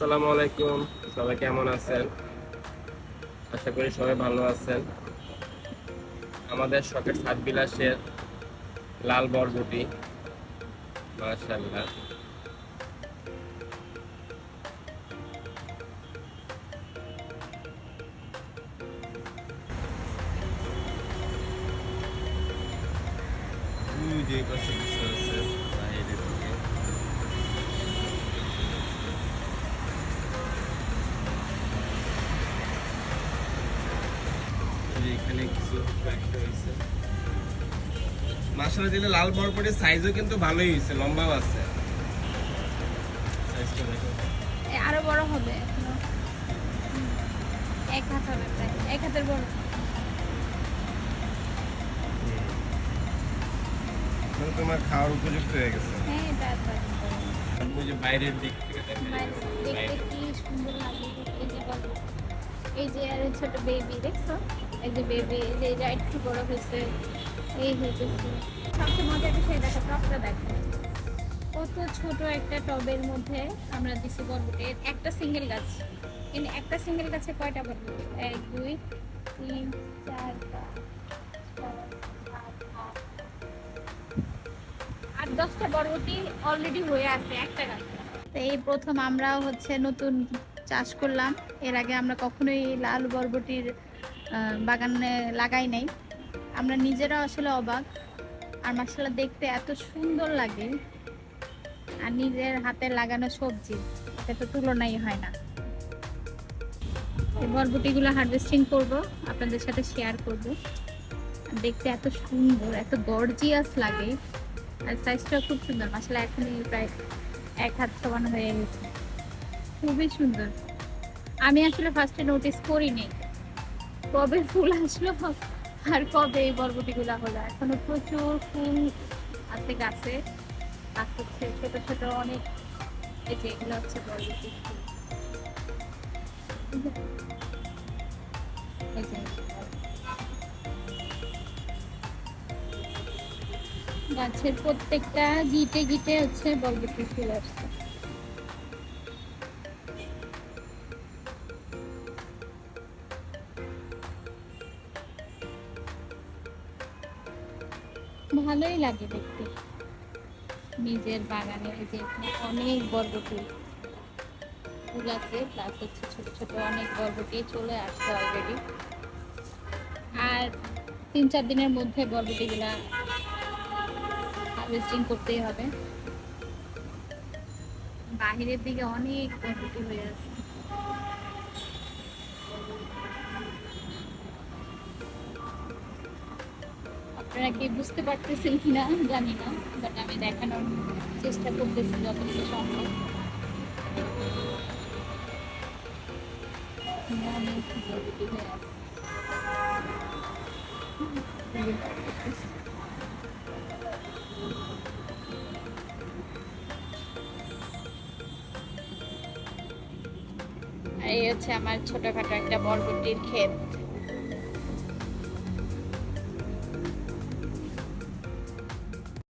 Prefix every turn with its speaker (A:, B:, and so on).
A: আসসালামু আলাইকুম। সবাই কেমন আছেন? আশা করি সবাই ভালো আছেন। আমাদের শখের সাত বিলাসের লাল বরবটি। যে এই পাশে এখানে কিছু কয়েকটা হয়েছে মাসালা দিলে লাল বরবটির সাইজও কিন্তু ভালোই হয়েছে লম্বাও আছে।
B: আরও বড় হবে। এক হাত হবে প্রায় এক হাতের বড়।
A: তোমার খাওয়ার উপযুক্ত হয়ে গেছে।
B: হ্যাঁ এটা
A: ওই যে বাইরের দিক থেকে
B: দেখতে কি সুন্দর লাগে এই যে এই যে আর ছোট বেবি দেখছ? এই যে বেবি যে এটা একটু বড় হয়েছে এই হয়েছে। সবচেয়ে মজার বিষয় দেখো টবটা দেখো। কত ছোট একটা টবের মধ্যে আমরা দিছি বরবটি। একটা সিঙ্গেল গাছ। কিন্তু একটা সিঙ্গেল গাছে কয়টা বরবটি? এক দুই তিন চার। আট দশটা বরবটি অলরেডি হয়ে আছে একটা গাছে। তো এই প্রথম আমরা হচ্ছে নতুন চাষ করলাম। এর আগে আমরা কখনোই লাল বরবটির বাগানে লাগাই নাই। আমরা নিজেরা আসলে অবাক। আর মাসালা দেখতে এত সুন্দর লাগে। আর নিজের হাতে লাগানো সবজি এটা তো তুলনাই হয় না। বরবটিগুলো হারভেস্টিং করব, আপনাদের সাথে শেয়ার করব। দেখতে এত সুন্দর, এত গর্জিয়াস লাগে। আর সাইজটাও খুব সুন্দর। মশলা এখনই প্রায় এক হাত সমান হয়ে গেছে। খুবই সুন্দর। আমি আসলে ফার্স্টে নোটিস করিনি। কবে ফুল আসলো আর কবে এই বরবটিগুলো হলো? এখনও প্রচুর ফুল আছে গাছে। ছোট ছোট অনেক এগুলো হচ্ছে বরবটি গাছের প্রত্যেকটা গিটে গিটে হচ্ছে বরবটি ফুল আসছে। ভালোই লাগে দেখতে। নিজের বাগানে যে অনেক বরবটি ফুল আছে প্লাস হচ্ছে ছোট ছোট অনেক বরবটি চলে আসছে অলরেডি আর তিন চার দিনের মধ্যে বরবটিগুলা হার্ভেস্টিং করতেই হবে। বাহিরের দিকে অনেক বরবটি হয়ে আছে আপনারা কি বুঝতে পারতেছেন কিনা জানি না বাট আমি দেখানোর চেষ্টা করতেছি যতটুকু সম্ভব। এই হচ্ছে আমার ছোটখাটো একটা বরবটির ক্ষেত।